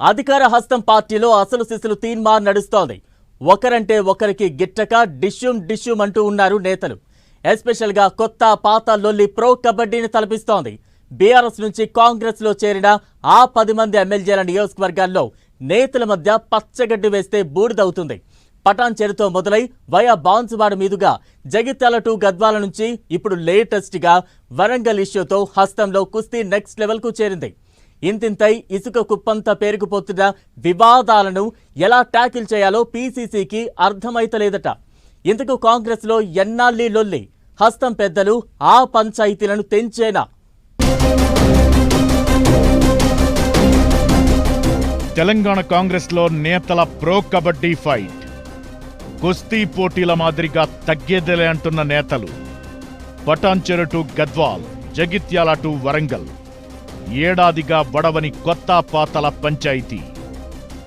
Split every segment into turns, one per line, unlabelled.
అధికార హస్తం పార్టీలో అసలు సిసలు తీన్మార్ నడుస్తోంది. ఒకరంటే ఒకరికి గిట్టక డిష్యూమ్ డిష్యూమ్ అంటూ ఉన్నారు నేతలు. ఎస్పెషల్గా కొత్త పాత లొల్లి ప్రో కబడ్డీని తలపిస్తోంది. బీఆర్ఎస్ నుంచి కాంగ్రెస్లో చేరిన ఆ పది మంది ఎమ్మెల్యేల నియోజకవర్గాల్లో నేతల మధ్య పచ్చగడ్డి వేస్తే బూడిదవుతుంది. పటాన్ చెరుతో మొదలై వయా బాన్సువాడ మీదుగా జగిత్యాల టు గద్వాల నుంచి ఇప్పుడు లేటెస్ట్గా వరంగల్ ఇష్యూతో హస్తంలో కుస్తీ నెక్స్ట్ లెవెల్కు చేరింది. ఇంతింతై ఇసుక కుప్పంత పేరుకుపోతున్న వివాదాలను ఎలా ట్యాకిల్ చేయాలో పీసీసీకి అర్థమైతలేదట. ఇందుకు కాంగ్రెస్లో ఎన్నాళ్ళీ లొల్లి హస్తం పెద్దలు ఆ పంచాయతీలను తెంచేనా?
తెలంగాణ కాంగ్రెస్లో నేతల ప్రో కబడ్డీ ఫైట్. కుస్తీ పోటీల మాదిరిగా తగ్గేదిలే అంటున్న నేతలు. Patancheru to Gadwal Jagtial to Warangal. ఏడాదిగా బడవని కొత్త పాతల పంచాయతీ.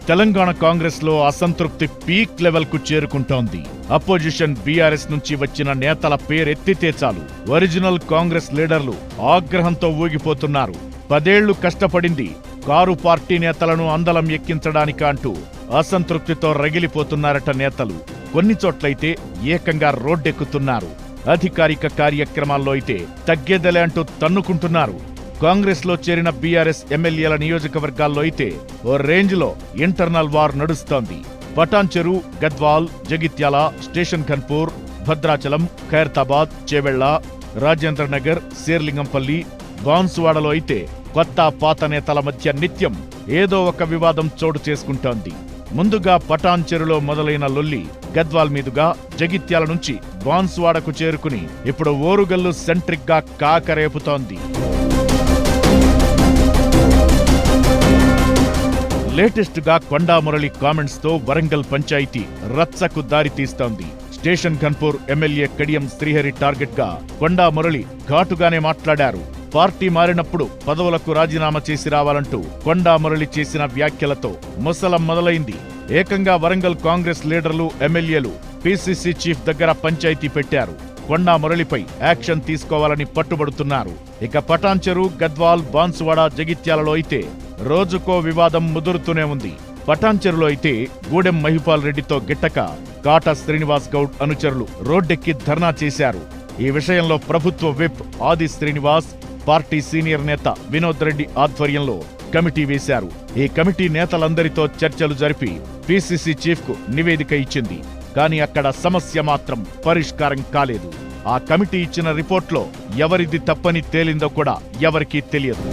తెలంగాణ కాంగ్రెస్లో అసంతృప్తి పీక్ లెవెల్కు చేరుకుంటోంది. అపోజిషన్ బీఆర్ఎస్ నుంచి వచ్చిన నేతల పేరెత్తితే చాలు ఒరిజినల్ కాంగ్రెస్ లీడర్లు ఆగ్రహంతో ఊగిపోతున్నారు. పదేళ్ళు కష్టపడింది కారు పార్టీ నేతలను అందలం ఎక్కించడానిక అంటూ అసంతృప్తితో రగిలిపోతున్నారట నేతలు. కొన్ని చోట్లయితే ఏకంగా రోడ్డెక్కుతున్నారు. అధికారిక కార్యక్రమాల్లో అయితే తగ్గేదలే అంటూ తన్నుకుంటున్నారు. కాంగ్రెస్లో చేరిన బీఆర్ఎస్ ఎమ్మెల్యేల నియోజకవర్గాల్లో అయితే ఓ రేంజ్లో ఇంటర్నల్ వార్ నడుస్తోంది. పటాన్చెరు గద్వాల్ జగిత్యాల స్టేషన్ ఖన్పూర్ భద్రాచలం ఖైరతాబాద్ చేవెళ్ళ రాజేంద్రనగర్ శేర్లింగంపల్లి బాన్సువాడలో అయితే కొత్త పాత నేతల మధ్య నిత్యం ఏదో ఒక వివాదం చోటు చేసుకుంటోంది. ముందుగా పటాన్చెరులో మొదలైన లొల్లి గద్వాల్ మీదుగా జగిత్యాల నుంచి బాన్సువాడకు చేరుకుని ఇప్పుడు ఓరుగల్లు సెంట్రిక్గా కాకరేపుతోంది. లేటెస్ట్గా కొండా మురళి కామెంట్స్తో వరంగల్ పంచాయతీ రచ్చకు దారి తీస్తోంది. స్టేషన్ ఘన్పూర్ ఎమ్మెల్యే కడియం శ్రీహరి టార్గెట్గా కొండా మురళి ఘాటుగానే మాట్లాడారు. పార్టీ మారినప్పుడు పదవులకు రాజీనామా చేసి రావాలంటూ కొండా మురళి చేసిన వ్యాఖ్యలతో ముసలం మొదలైంది. ఏకంగా వరంగల్ కాంగ్రెస్ లీడర్లు ఎమ్మెల్యేలు పిసిసి చీఫ్ దగ్గర పంచాయతీ పెట్టారు. కొండా మురళిపై యాక్షన్ తీసుకోవాలని పట్టుబడుతున్నారు. ఇక పటాన్చెరు గద్వాల్ బాన్సువాడ జగిత్యాలలో అయితే రోజుకో వివాదం ముదురుతూనే ఉంది. పటాన్చెరులో అయితే గూడెం మహిపాల్ రెడ్డితో గిట్టక కాటా శ్రీనివాస్ గౌడ్ అనుచరులు రోడ్డెక్కి ధర్నా చేశారు. ఈ విషయంలో ప్రభుత్వ విప్ ఆది శ్రీనివాస్ పార్టీ సీనియర్ నేత వినోద్ రెడ్డి ఆధ్వర్యంలో కమిటీ వేశారు. ఈ కమిటీ నేతలందరితో చర్చలు జరిపి పిసిసి చీఫ్కు నివేదిక ఇచ్చింది. కానీ అక్కడ సమస్య మాత్రం పరిష్కారం కాలేదు. ఆ కమిటీ ఇచ్చిన రిపోర్ట్లో ఎవరిది తప్పని తేలిందో కూడా ఎవరికీ తెలియదు.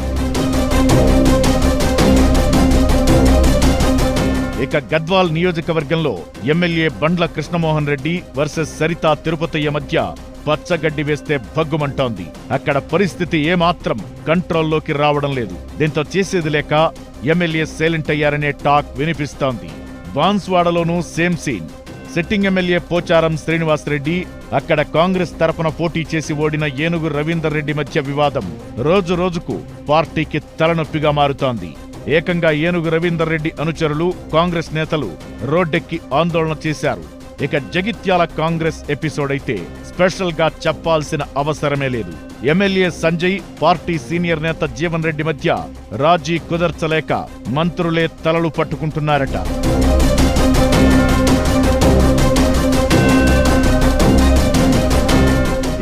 ఇక గద్వాల్ నియోజకవర్గంలో ఎమ్మెల్యే బండ్ల కృష్ణమోహన్ రెడ్డి వర్సెస్ సరిత తిరుపతయ్య మధ్య పచ్చగడ్డి వేస్తే భగ్గుమంటోంది. అక్కడ పరిస్థితి ఏమాత్రం కంట్రోల్లోకి రావడం లేదు. దీంతో చేసేది లేక ఎమ్మెల్యే సైలెంట్ అయ్యారనే టాక్ వినిపిస్తోంది. బాన్స్వాడలోనూ same scene. Sitting MLA Pocharam Srinivas Reddy అక్కడ కాంగ్రెస్ తరపున పోటీ చేసి ఓడిన ఏనుగు రవీందర్ రెడ్డి మధ్య వివాదం రోజు రోజుకు పార్టీకి తలనొప్పిగా మారుతోంది. ఏకంగా ఏనుగు రవీందర్ రెడ్డి అనుచరులు కాంగ్రెస్ నేతలు రోడ్డెక్కి ఆందోళన చేశారు. ఇక జగిత్యాల కాంగ్రెస్ ఎపిసోడ్ అయితే స్పెషల్గా చెప్పాల్సిన అవసరమే లేదు. ఎమ్మెల్యే సంజయ్ పార్టీ సీనియర్ నేత జీవన్ రెడ్డి మధ్య రాజీ కుదర్చలేక మంత్రులే తలలు పట్టుకుంటున్నారట.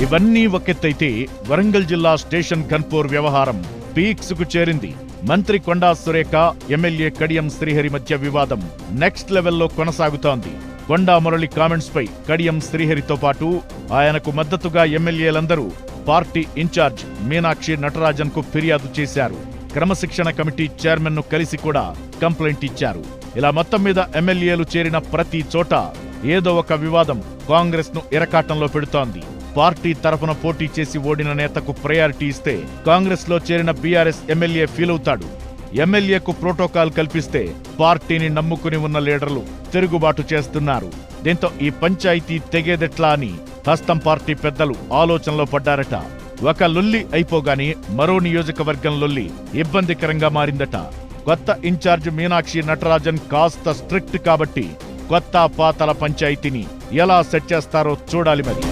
ఇవన్నీ ఒకెత్తైతే వరంగల్ జిల్లా స్టేషన్ కన్పూర్ వ్యవహారం పీక్స్కు చేరింది. మంత్రి కొండా సురేఖ ఎమ్మెల్యే కడియం శ్రీహరి మధ్య వివాదం నెక్స్ట్ లెవెల్లో కొనసాగుతోంది. కొండా మురళి కామెంట్స్పై కడియం శ్రీహరితో పాటు ఆయనకు మద్దతుగా ఎమ్మెల్యేలందరూ పార్టీ ఇన్ఛార్జ్ మీనాక్షి నటరాజన్కు ఫిర్యాదు చేశారు. క్రమశిక్షణ కమిటీ చైర్మన్ను కలిసి కూడా కంప్లైంట్ ఇచ్చారు. ఇలా మొత్తం మీద ఎమ్మెల్యేలు చేరిన ప్రతి చోట ఏదో ఒక వివాదం కాంగ్రెస్ను ఇరకాటంలో పెడుతోంది. పార్టీ తరఫున పోటీ చేసి ఓడిన నేతకు ప్రయారిటీ ఇస్తే కాంగ్రెస్లో చేరిన బీఆర్ఎస్ ఎమ్మెల్యే ఫీల్ అవుతాడు. ఎమ్మెల్యేకు ప్రోటోకాల్ కల్పిస్తే పార్టీని నమ్ముకుని ఉన్న లీడర్లు తిరుగుబాటు చేస్తున్నారు. దీంతో ఈ పంచాయతీ తెగేదెట్లా అని హస్తం పార్టీ పెద్దలు ఆలోచనలో పడ్డారట. ఒక లొల్లి అయిపోగానే మరో నియోజకవర్గం లొల్లి ఇబ్బందికరంగా మారిందట. కొత్త ఇన్ఛార్జ్ మీనాక్షి నటరాజన్ కాస్త స్ట్రిక్ట్ కాబట్టి కొత్త పాతల పంచాయతీని ఎలా సెట్ చేస్తారో చూడాలి మరి.